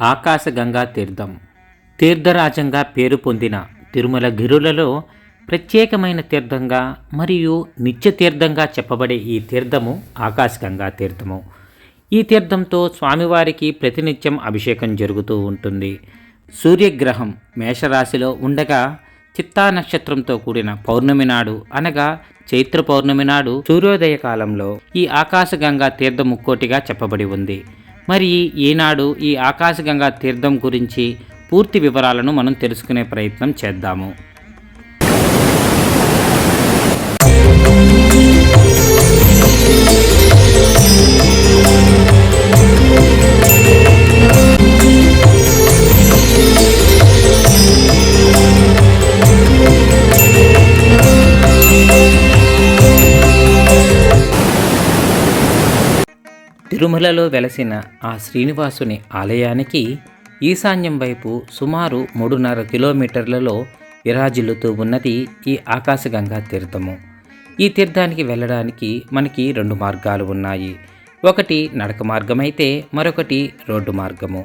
ఆకాశగంగా తీర్థం. తీర్థరాజంగా పేరు పొందిన తిరుమల గిరులలో ప్రత్యేకమైన తీర్థంగా మరియు నిత్య తీర్థంగా చెప్పబడే ఈ తీర్థము ఆకాశగంగా తీర్థము. ఈ తీర్థంతో స్వామివారికి ప్రతినిత్యం అభిషేకం జరుగుతూ ఉంటుంది. సూర్యగ్రహం మేషరాశిలో ఉండగా చిత్తా నక్షత్రంతో కూడిన పౌర్ణమి నాడు అనగా చైత్ర పౌర్ణమి నాడు సూర్యోదయ కాలంలో ఈ ఆకాశగంగా తీర్థం ముక్కోటిగా చెప్పబడి ఉంది. మరి ఈనాడు ఈ ఆకాశగంగా తీర్థం గురించి పూర్తి వివరాలను మనం తెలుసుకునే ప్రయత్నం చేద్దాము. తిరుమలలో వెలసిన ఆ శ్రీనివాసుని ఆలయానికి ఈశాన్యం వైపు సుమారు మూడున్నర కిలోమీటర్లలో విరాజిల్లుతూ ఉన్నది ఈ ఆకాశగంగా తీర్థము. ఈ తీర్థానికి వెళ్ళడానికి మనకి రెండు మార్గాలు ఉన్నాయి. ఒకటి నడక మార్గం అయితే మరొకటి రోడ్డు మార్గము.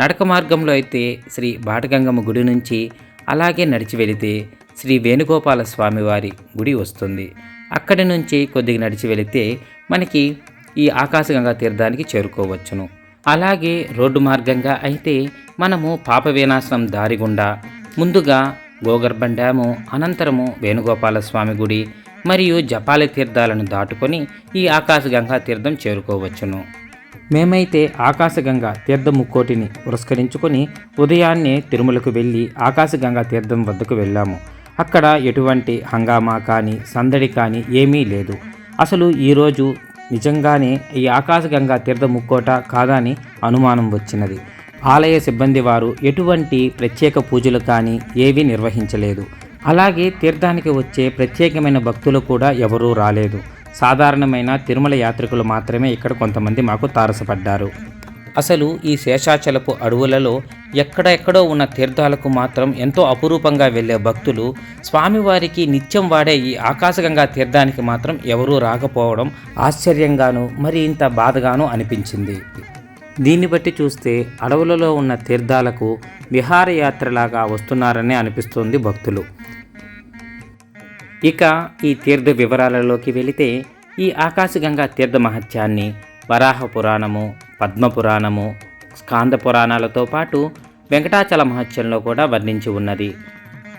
నడక మార్గంలో అయితే శ్రీ బాటగంగమ్మ గుడి నుంచి అలాగే నడిచి వెళితే శ్రీ వేణుగోపాల స్వామివారి గుడి వస్తుంది. అక్కడి నుంచి కొద్దిగా నడిచి వెళితే మనకి ఈ ఆకాశగంగా తీర్థానికి చేరుకోవచ్చును. అలాగే రోడ్డు మార్గంగా అయితే మనము పాప వినాశనం దారి గుండా ముందుగా గోగర్భం డ్యాము అనంతరము వేణుగోపాల స్వామి గుడి మరియు జపాల తీర్థాలను దాటుకొని ఈ ఆకాశగంగా తీర్థం చేరుకోవచ్చును. మేమైతే ఆకాశగంగా తీర్థం ముక్కోటిని పురస్కరించుకొని ఉదయాన్నే తిరుమలకు వెళ్ళి ఆకాశగంగా తీర్థం వద్దకు వెళ్ళాము. అక్కడ ఎటువంటి హంగామా కానీ సందడి కానీ ఏమీ లేదు. అసలు ఈరోజు నిజంగానే ఈ ఆకాశగంగా తీర్థ ముక్కోట కాదా అని అనుమానం వచ్చినది. ఆలయ సిబ్బంది వారు ఎటువంటి ప్రత్యేక పూజలు కానీ ఏవీ నిర్వహించలేదు. అలాగే తీర్థానికి వచ్చే ప్రత్యేకమైన భక్తులు కూడా ఎవరూ రాలేదు. సాధారణమైన తిరుమల యాత్రికులు మాత్రమే ఇక్కడ కొంతమంది మాకు తారసపడ్డారు. అసలు ఈ శేషాచలపు అడవులలో ఎక్కడెక్కడో ఉన్న తీర్థాలకు మాత్రం ఎంతో అపురూపంగా వెళ్ళే భక్తులు స్వామివారికి నిత్యం వాడే ఈ ఆకాశగంగా తీర్థానికి మాత్రం ఎవరూ రాకపోవడం ఆశ్చర్యంగాను మరి ఇంత బాధగాను అనిపించింది. దీన్ని బట్టి చూస్తే అడవులలో ఉన్న తీర్థాలకు విహారయాత్రలాగా వస్తున్నారనే అనిపిస్తుంది భక్తులు. ఇక ఈ తీర్థ వివరాలలోకి వెళితే ఈ ఆకాశగంగా తీర్థ మహత్యాన్ని వరాహ పురాణము పద్మ పురాణము స్కాంద పురాణాలతో పాటు వెంకటాచల మహత్యంలో కూడా వర్ణించి ఉన్నది.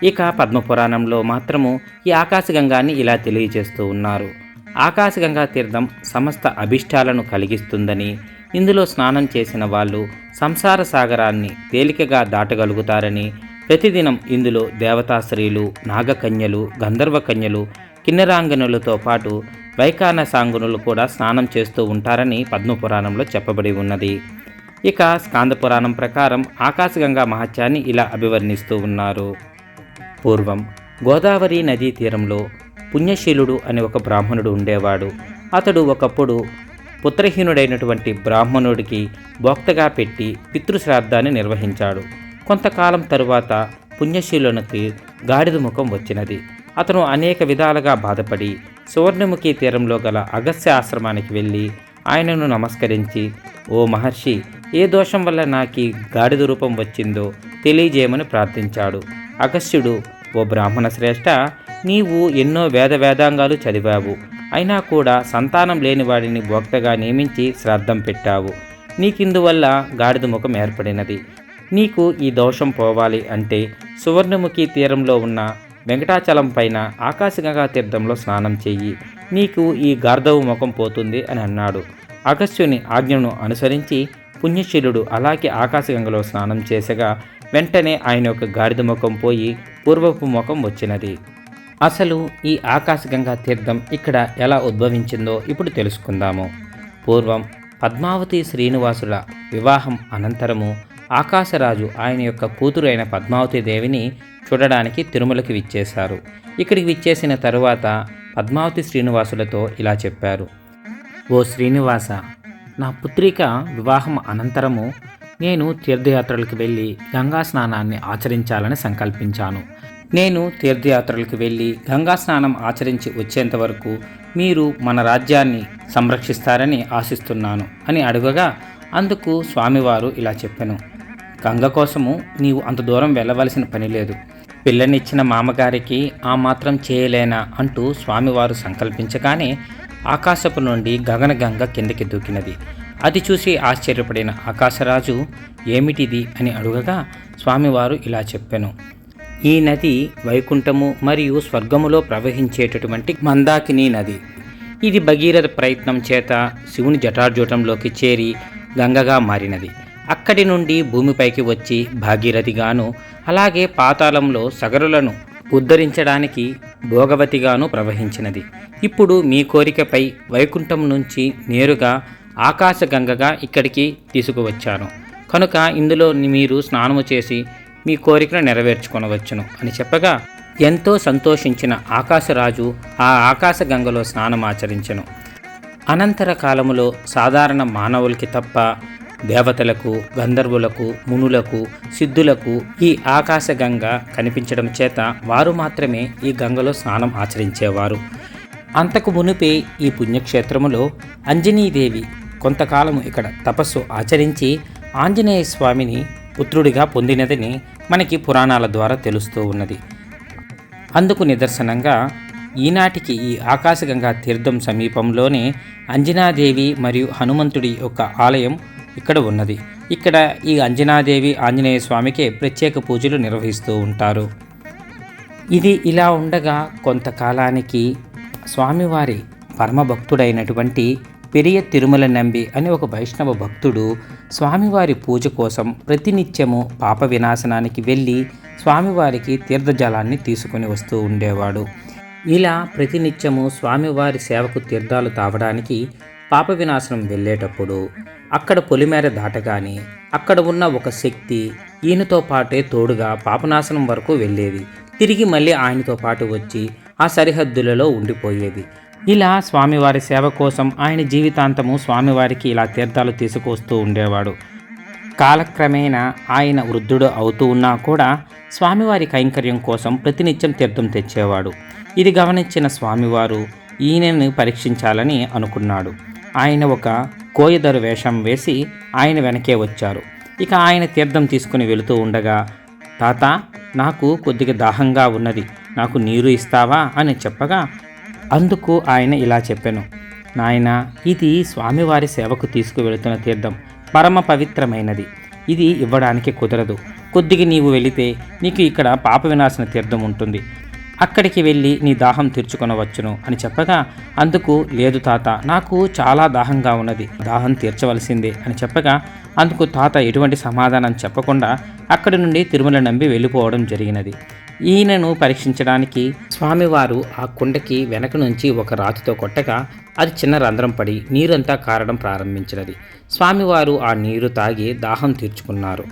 ఇక పద్మ పురాణంలో మాత్రము ఈ ఆకాశగంగాన్ని ఇలా తెలియజేస్తూ ఉన్నారు. ఆకాశగంగా తీర్థం సమస్త అభిష్టాలను కలిగిస్తుందని ఇందులో స్నానం చేసిన వాళ్ళు సంసార సాగరాన్ని తేలికగా దాటగలుగుతారని ప్రతిదినం ఇందులో దేవతాశ్రీలు నాగకన్యలు గంధర్వకన్యలు కిన్నెరాంగనులతో పాటు వైకాన సాంగునులు కూడా స్నానం చేస్తూ ఉంటారని పద్మపురాణంలో చెప్పబడి ఉన్నది. ఇక స్కాంద పురాణం ప్రకారం ఆకాశగంగా మహత్యాన్ని ఇలా అభివర్ణిస్తూ ఉన్నారు. పూర్వం గోదావరి నదీ తీరంలో పుణ్యశీలుడు అనే ఒక బ్రాహ్మణుడు ఉండేవాడు. అతడు ఒకప్పుడు పుత్రహీనుడైనటువంటి బ్రాహ్మణుడికి భోక్తగా పెట్టి పితృశ్రాద్ధాన్ని నిర్వహించాడు. కొంతకాలం తరువాత పుణ్యశీలునికి గాడిద ముఖం వచ్చినది. అతను అనేక విధాలుగా బాధపడి సువర్ణముఖి తీరంలో గల అగస్య ఆశ్రమానికి వెళ్ళి ఆయనను నమస్కరించి ఓ మహర్షి ఏ దోషం వల్ల నాకు గాడిద రూపం వచ్చిందో తెలియజేయమని ప్రార్థించాడు. అగస్త్యుడు ఓ బ్రాహ్మణ శ్రేష్ఠ నీవు ఎన్నో వేద వేదాంగాలు చదివావు. అయినా కూడా సంతానం లేని వాడిని భోక్తగా నియమించి శ్రాద్ధం పెట్టావు. నీకిందువల్ల గాడిద ముఖం ఏర్పడినది. నీకు ఈ దోషం పోవాలి అంటే సువర్ణముఖి తీరంలో ఉన్న వెంకటాచలం పైన ఆకాశగంగా తీర్థంలో స్నానం చెయ్యి. నీకు ఈ గార్ధవ ముఖం పోతుంది అని అన్నాడు. అగస్త్యుని ఆజ్ఞను అనుసరించి పుణ్యశీలుడు అలాగే ఆకాశగంగలో స్నానం చేసగా వెంటనే ఆయన యొక్క గాడిద ముఖం పోయి పూర్వపు ముఖం వచ్చినది. అసలు ఈ ఆకాశగంగా తీర్థం ఇక్కడ ఎలా ఉద్భవించిందో ఇప్పుడు తెలుసుకుందాము. పూర్వం పద్మావతి శ్రీనివాసుల వివాహం అనంతరము ఆకాశరాజు ఆయన యొక్క కూతురు అయిన పద్మావతి దేవిని చూడడానికి తిరుమలకి విచ్చేశారు. ఇక్కడికి విచ్చేసిన తరువాత పద్మావతి శ్రీనివాసులతో ఇలా చెప్పారు. ఓ శ్రీనివాస నా పుత్రిక వివాహం అనంతరము నేను తీర్థయాత్రలకు వెళ్ళి గంగా స్నానాన్ని ఆచరించాలని సంకల్పించాను. నేను తీర్థయాత్రలకు వెళ్ళి గంగా స్నానం ఆచరించి వచ్చేంత వరకు మీరు మన రాజ్యాన్ని సంరక్షిస్తారని ఆశిస్తున్నాను అని అడుగగా అందుకు స్వామివారు ఇలా చెప్పాను. గంగ కోసము నీవు అంత దూరం వెళ్ళవలసిన పని లేదు. పిల్లనిచ్చిన మామగారికి ఆ మాత్రం చేయలేనా అంటూ స్వామివారు సంకల్పించగానే ఆకాశపు నుండి గగన గంగ కిందకి దూకినది. అది చూసి ఆశ్చర్యపడిన ఆకాశరాజు ఏమిటిది? అని అడుగగా స్వామివారు ఇలా చెప్పాను. ఈ నది వైకుంఠము మరియు స్వర్గములో ప్రవహించేటటువంటి మందాకిని నది. ఇది భగీరథ ప్రయత్నం చేత శివుని జటార్జూటంలోకి చేరి గంగగా మారినది. అక్కడి నుండి భూమిపైకి వచ్చి భాగీరథిగాను అలాగే పాతాళంలో సగరులను ఉద్ధరించడానికి భోగవతిగాను ప్రవహించినది. ఇప్పుడు మీ కోరికపై వైకుంఠం నుంచి నేరుగా ఆకాశగంగగా ఇక్కడికి తీసుకువచ్చాను. కనుక ఇందులో మీరు స్నానము చేసి మీ కోరికను నెరవేర్చుకొనవచ్చును అని చెప్పగా ఎంతో సంతోషించిన ఆకాశరాజు ఆ ఆకాశగంగలో స్నానమాచరించెను. అనంతర కాలములో సాధారణ మానవులకి తప్ప దేవతలకు గంధర్వులకు మునులకు సిద్ధులకు ఈ ఆకాశగంగ కనిపించడం చేత వారు మాత్రమే ఈ గంగలో స్నానం ఆచరించేవారు. అంతకు మునిపే ఈ పుణ్యక్షేత్రములో అంజనీదేవి కొంతకాలము ఇక్కడ తపస్సు ఆచరించి ఆంజనేయ స్వామిని పుత్రుడిగా పొందినదని మనకి పురాణాల ద్వారా తెలుస్తూ ఉన్నది. అందుకు నిదర్శనంగా ఈనాటికి ఈ ఆకాశగంగా తీర్థం సమీపంలోనే అంజనాదేవి మరియు హనుమంతుడి యొక్క ఆలయం ఇక్కడ ఉన్నది. ఇక్కడ ఈ అంజనాదేవి ఆంజనేయ స్వామికి ప్రత్యేక పూజలు నిర్వహిస్తూ ఉంటారు. ఇది ఇలా ఉండగా కొంతకాలానికి స్వామివారి పరమభక్తుడైనటువంటి పెరియ తిరుమల నంబి అనే ఒక వైష్ణవ భక్తుడు స్వామివారి పూజ కోసం ప్రతినిత్యము పాప వినాశనానికి వెళ్ళి స్వామివారికి తీర్థజలాన్ని తీసుకుని వస్తూ ఉండేవాడు. ఇలా ప్రతినిత్యము స్వామివారి సేవకు తీర్థాలు తావడానికి పాప వినాశనం వెళ్ళేటప్పుడు అక్కడ పొలిమేర దాటగానే అక్కడ ఉన్న ఒక శక్తి ఈయనతో పాటే తోడుగా పాపనాశనం వరకు వెళ్ళేది. తిరిగి మళ్ళీ ఆయనతో పాటు వచ్చి ఆ సరిహద్దులలో ఉండిపోయేది. ఇలా స్వామివారి సేవ కోసం ఆయన జీవితాంతము స్వామివారికి ఇలా తీర్థాలు తీసుకొస్తూ ఉండేవాడు. కాలక్రమేణా ఆయన వృద్ధుడు అవుతూ ఉన్నా కూడా స్వామివారి కైంకర్యం కోసం ప్రతినిత్యం తీర్థం తెచ్చేవాడు. ఇది గమనించిన స్వామివారు ఈయనను పరీక్షించాలని అనుకున్నాడు. ఆయన ఒక కోయదరు వేషం వేసి ఆయన వెనకే వచ్చారు. ఇక ఆయన తీర్థం తీసుకుని వెళుతూ ఉండగా తాత నాకు కొద్దిగా దాహంగా ఉన్నది. నాకు నీరు ఇస్తావా? అని చెప్పగా అందుకు ఆయన ఇలా చెప్పాను. నాయన ఇది స్వామివారి సేవకు తీసుకువెళుతున్న తీర్థం. పరమ పవిత్రమైనది. ఇది ఇవ్వడానికి కుదరదు. కొద్దిగా నీవు వెళితే నీకు ఇక్కడ పాప వినాశన తీర్థం ఉంటుంది. అక్కడికి వెళ్ళి నీ దాహం తీర్చుకొనవచ్చును అని చెప్పగా అందుకు లేదు తాత నాకు చాలా దాహంగా ఉన్నది దాహం తీర్చవలసిందే అని చెప్పగా అందుకు తాత ఎటువంటి సమాధానం చెప్పకుండా అక్కడి నుండి తిరుమల నంబి వెళ్ళిపోవడం జరిగినది. ఈయనను పరీక్షించడానికి స్వామివారు ఆ కుండకి వెనక నుంచి ఒక రాతితో కొట్టగా అది చిన్న రంధ్రం పడి నీరంతా కారడం ప్రారంభించినది. స్వామివారు ఆ నీరు తాగి దాహం తీర్చుకున్నారు.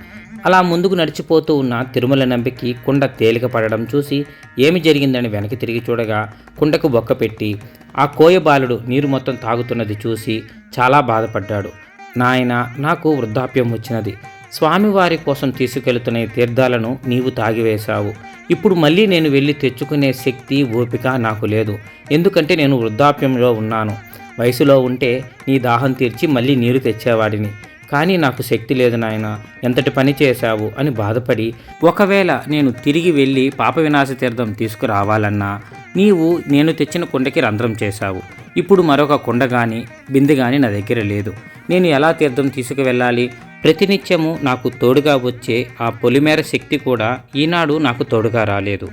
అలా ముందుకు నడిచిపోతూ ఉన్న తిరుమల నంబికి కుండ తేలిక పడడం చూసి ఏమి జరిగిందని వెనక్కి తిరిగి చూడగా కుండకు బొక్క పెట్టి ఆ కోయ బాలుడు నీరు మొత్తం తాగుతున్నది చూసి చాలా బాధపడ్డాడు. నాయన నాకు వృద్ధాప్యం వచ్చినది. స్వామివారి కోసం తీసుకెళ్తున్న తీర్థాలను నీవు తాగివేశావు. ఇప్పుడు మళ్ళీ నేను వెళ్ళి తెచ్చుకునే శక్తి ఓపిక నాకు లేదు. ఎందుకంటే నేను వృద్ధాప్యంలో ఉన్నాను. వయసులో ఉంటే నీ దాహం తీర్చి మళ్ళీ నీరు తెచ్చేవాడిని. కానీ నాకు శక్తి లేదు నాయన. ఎంతటి పని చేశావు? అని బాధపడి ఒకవేళ నేను తిరిగి వెళ్ళి పాప వినాశ తీర్థం తీసుకురావాలన్నా నీవు నేను తెచ్చిన కుండకి రంధ్రం చేశావు. ఇప్పుడు మరొక కుండ కానీ బిందె కానీ నా దగ్గర లేదు. నేను ఎలా తీర్థం తీసుకువెళ్ళాలి? ప్రతినిత్యము నాకు తోడుగా వచ్చే ఆ పొలిమేర శక్తి కూడా ఈనాడు నాకు తోడుగా రాలేదు.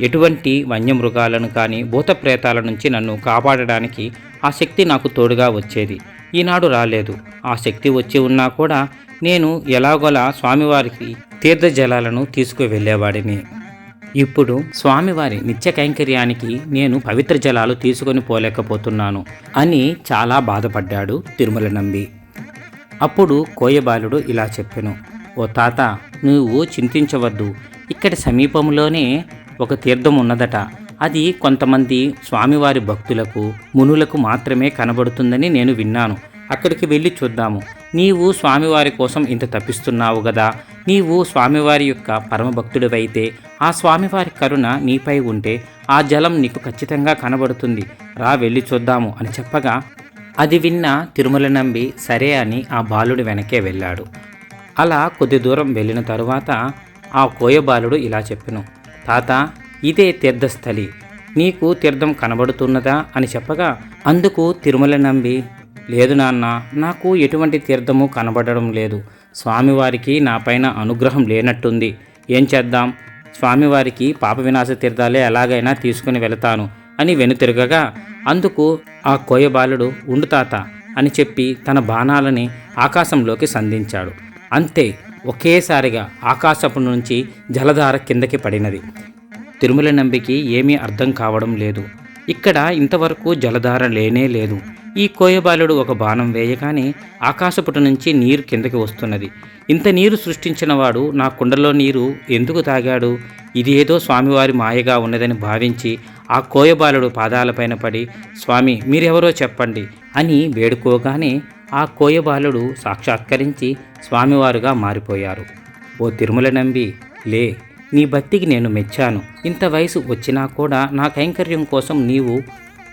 ఎటువంటి వన్యమృగాలను కానీ భూత ప్రేతాల నుంచి నన్ను కాపాడడానికి ఆ శక్తి నాకు తోడుగా వచ్చేది. ఈనాడు రాలేదు. ఆ శక్తి వచ్చి ఉన్నా కూడా నేను ఎలాగోలా స్వామివారికి తీర్థ జలాలను తీసుకువెళ్ళేవాడిని ఇప్పుడు స్వామివారి నిత్య కైంకర్యానికి నేను పవిత్ర జలాలు తీసుకొని పోలేకపోతున్నాను అని చాలా బాధపడ్డాడు తిరుమల నంబి. అప్పుడు కోయబాలుడు ఇలా చెప్పెను ఓ తాత నువ్వు చింతించవద్దు. ఇక్కడ సమీపంలోనే ఒక తీర్థం ఉన్నదట. అది కొంతమంది స్వామివారి భక్తులకు మునులకు మాత్రమే కనబడుతుందని నేను విన్నాను. అక్కడికి వెళ్ళి చూద్దాము. నీవు స్వామివారి కోసం ఇంత తప్పిస్తున్నావు కదా నీవు స్వామివారి యొక్క పరమభక్తుడివైతే ఆ స్వామివారి కరుణ నీపై ఉంటే ఆ జలం నీకు ఖచ్చితంగా కనబడుతుంది. రా వెళ్ళి చూద్దాము అని చెప్పగా అది విన్న తిరుమల నంబి సరే అని ఆ బాలుడు వెనకే వెళ్ళాడు. అలా కొద్ది దూరం వెళ్ళిన తరువాత ఆ కోయబాలుడు ఇలా చెప్పెను తాత ఇదే తీర్థస్థలి. నీకు తీర్థం కనబడుతున్నదా అని చెప్పగా అందుకు తిరుమల నంబి లేదు నాన్న నాకు ఎటువంటి తీర్థము కనబడడం లేదు. స్వామివారికి నాపైన అనుగ్రహం లేనట్టుంది. ఏం చేద్దాం? స్వామివారికి పాప వినాశ తీర్థాలే ఎలాగైనా తీసుకుని వెళతాను అని వెనుతిరగగా అందుకు ఆ కోయబాలుడు ఉండు తాత అని చెప్పి తన బాణాలని ఆకాశంలోకి సంధించాడు. అంతే ఒకేసారిగా ఆకాశపు నుంచి జలధార కిందకి పడినది. తిరుమల నంబికి ఏమీ అర్థం కావడం లేదు. ఇక్కడ ఇంతవరకు జలధార లేనే లేదు. ఈ కోయబాలుడు ఒక బాణం వేయగానే ఆకాశపుట నుంచి నీరు కిందకి వస్తున్నది. ఇంత నీరు సృష్టించిన వాడు నా కుండలో నీరు ఎందుకు తాగాడు? ఇది ఏదో స్వామివారి మాయగా ఉన్నదని భావించి ఆ కోయబాలుడు పాదాలపైన పడి స్వామి మీరెవరో చెప్పండి అని వేడుకోగానే ఆ కోయబాలుడు సాక్షాత్కరించి స్వామివారుగా మారిపోయారు. ఓ తిరుమల నంబి లే నీ భక్తికి నేను మెచ్చాను. ఇంత వయసు వచ్చినా కూడా నా కైంకర్యం కోసం నీవు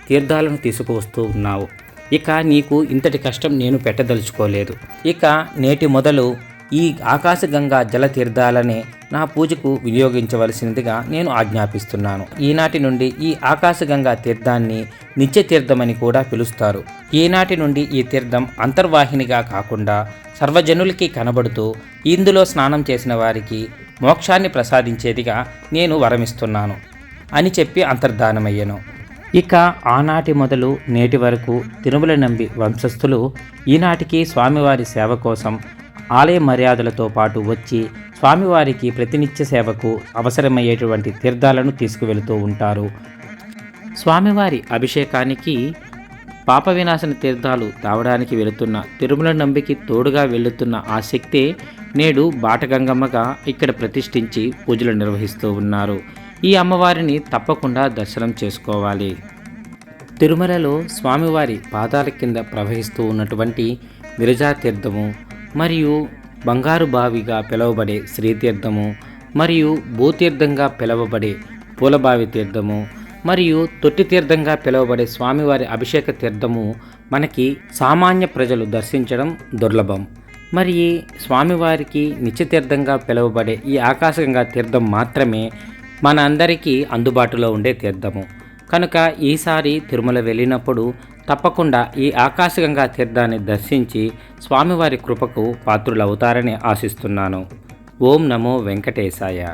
తీర్థాలను తీసుకువస్తూ ఉన్నావు. ఇక నీకు ఇంతటి కష్టం నేను పెట్టదలుచుకోలేదు. ఇక నేటి మొదలు ఈ ఆకాశగంగా జల తీర్థాలనే నా పూజకు వినియోగించవలసినదిగా నేను ఆజ్ఞాపిస్తున్నాను. ఈనాటి నుండి ఈ ఆకాశగంగా తీర్థాన్ని నిత్య తీర్థమని కూడా పిలుస్తారు. ఈనాటి నుండి ఈ తీర్థం అంతర్వాహినిగా కాకుండా సర్వజనులకి కనబడుతూ ఇందులో స్నానం చేసిన వారికి మోక్షాన్ని ప్రసాదించేదిగా నేను వరమిస్తున్నాను అని చెప్పి అంతర్ధానమయ్యను. ఇక ఆనాటి మొదలు నేటి వరకు తిరుమల నంబి వంశస్థులు ఈనాటికి స్వామివారి సేవ కోసం ఆలయ మర్యాదలతో పాటు వచ్చి స్వామివారికి ప్రతినిత్య సేవకు అవసరమయ్యేటువంటి తీర్థాలను తీసుకువెళుతూ ఉంటారు. స్వామివారి అభిషేకానికి పాప వినాశన తీర్థాలు తావడానికి వెళుతున్న తిరుమల నంబికి తోడుగా వెళుతున్న ఆ శక్తే నేడు బాటగంగమ్మగా ఇక్కడ ప్రతిష్ఠించి పూజలు నిర్వహిస్తూ ఉన్నారు. ఈ అమ్మవారిని తప్పకుండా దర్శనం చేసుకోవాలి. తిరుమలలో స్వామివారి పాదాల కింద ప్రవహిస్తూ ఉన్నటువంటి విరజాతీర్థము మరియు బంగారు బావిగా పిలువబడే శ్రీతీర్థము మరియు భూతీర్థంగా పిలువబడే పూలబావి తీర్థము మరియు తొట్టి తీర్థంగా పిలువబడే స్వామివారి అభిషేక తీర్థము మనకి సామాన్య ప్రజలు దర్శించడం దుర్లభం. మరి స్వామివారికి నిత్యతీర్థంగా పిలువబడే ఈ ఆకాశగంగా తీర్థం మాత్రమే మన అందరికీ అందుబాటులో ఉండే తీర్థము. కనుక ఈసారి తిరుమల వెళ్ళినప్పుడు తప్పకుండా ఈ ఆకాశగంగా తీర్థాన్ని దర్శించి స్వామివారి కృపకు పాత్రులవుతారని ఆశిస్తున్నాను. ఓం నమో వెంకటేశాయ.